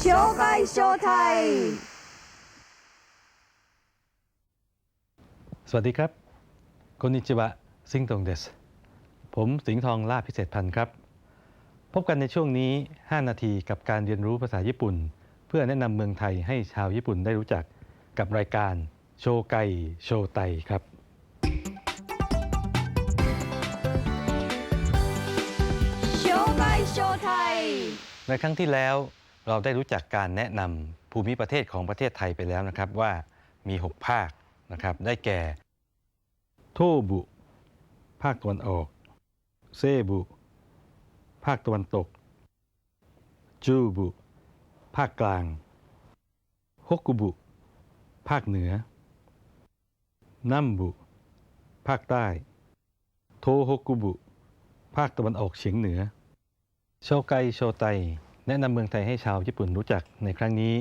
紹介ショータイム สวัสดีครับこんにちはซิงตงเดสผมสิงห์ทองล่าพิเศษพันธ์ครับ พบกันในช่วงนี้ 5 นาทีกับการเรียนรู้ภาษาญี่ปุ่น เพื่อแนะนำเมืองไทยให้ชาวญี่ปุ่นได้รู้จักกับรายการโชไกโชไตครับ 紹介ショータイム ในครั้งที่แล้ว เราได้รู้จักการแนะนำภูมิประเทศของประเทศไทยไปแล้วนะครับว่ามี 6 ภาคนะครับได้แก่ โทบุ ภาคตะวันออก เซบุ ภาคตะวันตก จูบุ ภาคกลาง ฮกกุบุ ภาคเหนือ นัมบุ ภาคใต้ โทฮกกุบุ ภาคตะวันออกเฉียงเหนือ โชไกโชไต แนะนำเมืองไทยให้ชาวญี่ปุ่นรู้จักในครั้งนี้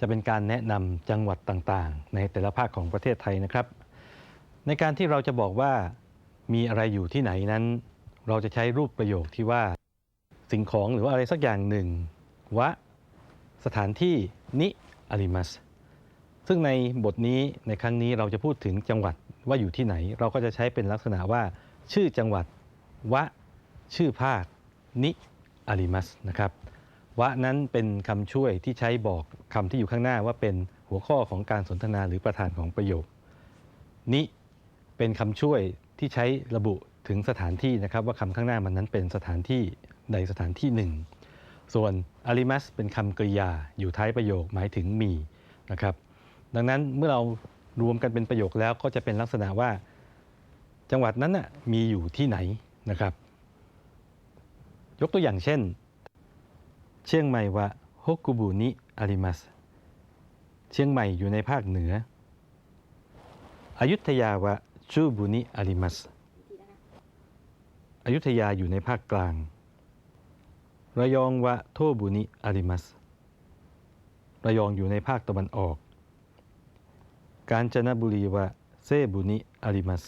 จะเป็นการแนะนำจังหวัดต่างๆ ในแต่ละภาคของประเทศไทยนะครับ ในการที่เราจะบอกว่ามีอะไรอยู่ที่ไหนนั้น เราจะใช้รูปประโยคที่ว่า สิ่งของหรือว่าอะไรสักอย่างหนึ่งวะสถานที่นิอาริมัสซึ่งในบทนี้ในครั้งนี้เราจะพูดถึงจังหวัดว่าอยู่ที่ไหน เราก็จะใช้เป็นลักษณะว่า ชื่อจังหวัดวะชื่อภาคนิอาริมัสนะครับ วะนั้นเป็นคำช่วยที่ใช้บอกคำที่อยู่ข้างหน้าว่าเป็นหัวข้อของการสนทนาหรือประธานของประโยค นิเป็นคำช่วยที่ใช้ระบุถึงสถานที่นะครับ ว่าคำข้างหน้ามันนั้นเป็นสถานที่ใดสถานที่หนึ่ง ส่วนอาริมัสเป็นคำกริยาอยู่ท้ายประโยคหมายถึงมีนะครับ ดังนั้นเมื่อเรารวมกันเป็นประโยคแล้วก็จะเป็นลักษณะว่า จังหวัดนั้นน่ะมีอยู่ที่ไหนนะครับ ยกตัวอย่างเช่น เชียงใหม่วะฮกกุบุนิอาริมัสเชียงใหม่อยู่ในภาคเหนือ อยุธยาวะชูบุนิอาริมัสอยุธยาอยู่ในภาคกลาง ระยองวะโทบุนิอาริมัสระยองอยู่ในภาคตะวันออก กาญจนบุรีวะเซบุนิอาริมัส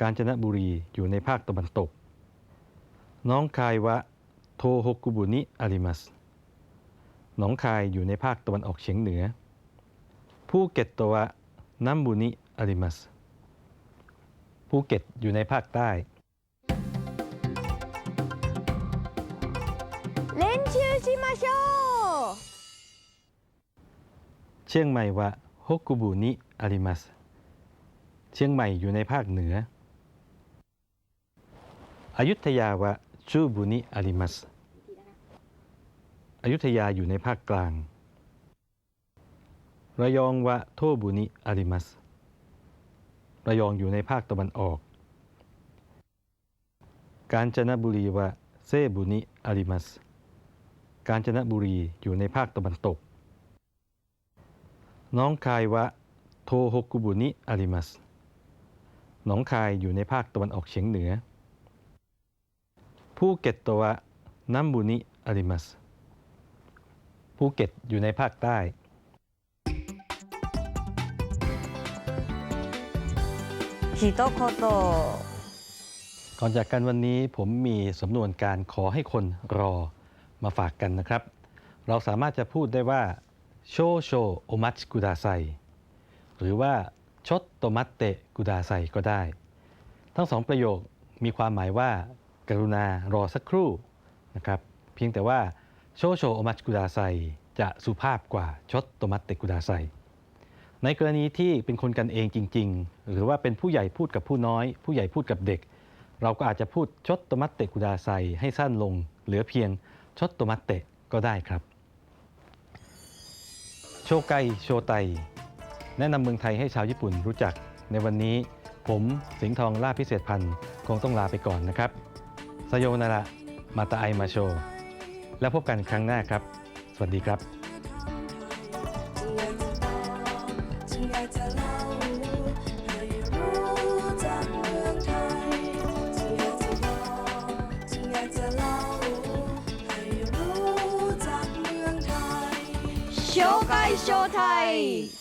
กาญจนบุรีอยู่ในภาคตะวันตก น้องคายวะ โฮกุบุนิอาริมัสหนองคายอยู่ในภาคตะวันออกเฉียงเหนือภูเก็ตตะวะนัมบุนิอาริมัสภูเก็ตอยู่ในภาคใต้ เล่นชื่อชิมาโช เชียงใหม่วะฮกุบุนิอาริมัสเชียงใหม่อยู่ในภาคเหนือ อยุธยาวะชูบุนิอาริมัส อยุธยาอยู่ในภาคกลาง ระยองวะโทบุนิอาริมัส ระยองอยู่ในภาคตะวันออก กาญจนบุรีวะเซบุนิอาริมัส กาญจนบุรีอยู่ในภาคตะวันตก น้องคายวะโทฮกุบุนิอาริมัส หนองคายอยู่ในภาคตะวันออกเฉียงเหนือ ภูเก็ตตวะนัมบุนิอาริมัส ภูเก็ตอยู่ในภาคใต้一言ก่อนจากกันวันนี้ผมมีสำนวนการขอให้คนรอมาฝากกันนะครับ เราสามารถจะพูดได้ว่าโชโชโอมัชกุดาไซหรือว่าชดโตมัตเตะกุดาไซก็ได้ ทั้งสองประโยคมีความหมายว่า กรุณารอสักครู่นะครับ เพียงแต่ว่าโชโชโอมัชกุดาไซ จะสุภาพกว่าชดโตมัตเตกุดาไซในกรณีที่เป็นคนกันเองจริง ๆ หรือว่าเป็นผู้ใหญ่พูดกับผู้น้อย ผู้ใหญ่พูดกับเด็ก เราก็อาจจะพูดชดโตมัตเตกุดาไซให้สั้นลง เหลือเพียงชดโตมัตเตก็ได้ครับ โชไกโชไต แนะนำเมืองไทยให้ชาวญี่ปุ่นรู้จัก ในวันนี้ผมสิงห์ทองล่าพิเศษพันธ์คงต้องลาไปก่อนนะครับ สโยนาระมาตาไอมาโช แล้วพบกันครั้งหน้าครับ สวัสดีครับโชว์ไวไทย